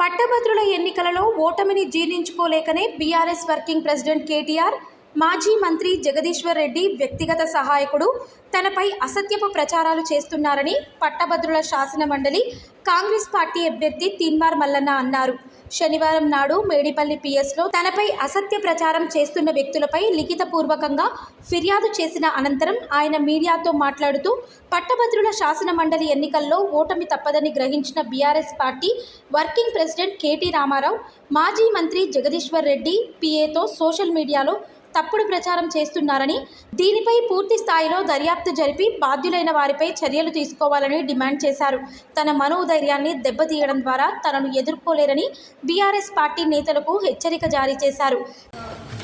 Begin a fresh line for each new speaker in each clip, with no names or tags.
పట్టభద్రుల ఎన్నికలలో ఓటమిని జీర్ణించుకోలేకనే బీఆర్ఎస్ వర్కింగ్ ప్రెసిడెంట్ కేటీఆర్ మాజీ మంత్రి జగదీశ్వర్ రెడ్డి వ్యక్తిగత సహాయకుడు తనపై అసత్యపు ప్రచారాలు చేస్తున్నారని పట్టభద్రుల శాసన మండలి కాంగ్రెస్ పార్టీ అభ్యర్థి తీన్మార్ మల్లన్న అన్నారు. శనివారం నాడు మేడిపల్లి పిఎస్లో తనపై అసత్య ప్రచారం చేస్తున్న వ్యక్తులపై లిఖితపూర్వకంగా ఫిర్యాదు చేసిన అనంతరం ఆయన మీడియాతో మాట్లాడుతూ పట్టభద్రుల శాసన మండలి ఎన్నికల్లో ఓటమి తప్పదని గ్రహించిన BRS party working president KT Rama Rao మాజీ మంత్రి జగదీశ్వర్ రెడ్డి పిఏతో సోషల్ మీడియాలో తప్పుడు ప్రచారం చేస్తున్నారని దీనిపై పూర్తి స్థాయిలో దర్యాప్తు జరిపి బాధ్యులైన వారిపై చర్యలు తీసుకోవాలని డిమాండ్ చేశారు. తన మనోధైర్యాన్ని దెబ్బతీయడం ద్వారా తనను ఎదుర్కోలేరని బీఆర్ఎస్ పార్టీ నేతలకు హెచ్చరిక జారీ చేశారు.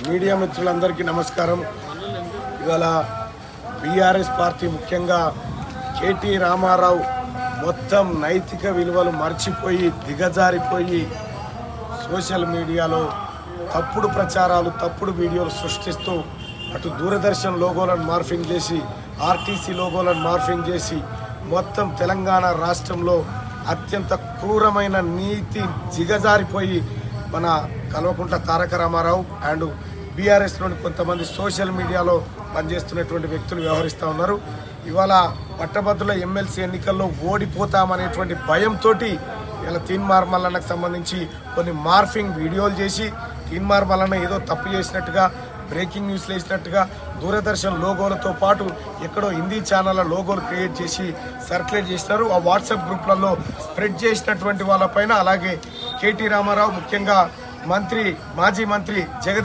మీడియా మిత్రులందరికీ నమస్కారం. ఇవాళ బీఆర్ఎస్ పార్టీ ముఖ్యంగా కేటీ రామారావు మొత్తం నైతిక విలువలు మర్చిపోయి దిగజారిపోయి సోషల్ మీడియాలో తప్పుడు ప్రచారాలు తప్పుడు వీడియోలు సృష్టిస్తూ అటు దూరదర్శన్ లోగోలను మార్ఫింగ్ చేసి ఆర్టీసీ లోగోలను మార్ఫింగ్ చేసి మొత్తం తెలంగాణ రాష్ట్రంలో అత్యంత క్రూరమైన నీతి దిగజారిపోయి మన కల్వకుంట్ల తారక రామారావు అండ్ బీఆర్ఎస్లోని కొంతమంది సోషల్ మీడియాలో పనిచేస్తున్నటువంటి వ్యక్తులు వ్యవహరిస్తూ ఉన్నారు. ఇవాళ పట్టభద్రుల ఎమ్మెల్సీ ఎన్నికల్లో ఓడిపోతామనేటువంటి భయంతో ఇలా తీన్ మల్లన్నకు సంబంధించి కొన్ని మార్ఫింగ్ వీడియోలు చేసి తీన్మార్ మల్లన్న ఏదో తప్పు చేసినట్టుగా బ్రేకింగ్ న్యూస్లు వేసినట్టుగా దూరదర్శన్ లోగోలతో పాటు ఎక్కడో హిందీ ఛానళ్ళ లోగోలు క్రియేట్ చేసి సర్క్యులేట్ చేసినారు. ఆ వాట్సాప్ గ్రూప్లలో స్ప్రెడ్ చేసినటువంటి వాళ్ళపైన అలాగే కేటీ రామారావు ముఖ్యంగా మంత్రి మాజీ మంత్రి జగన్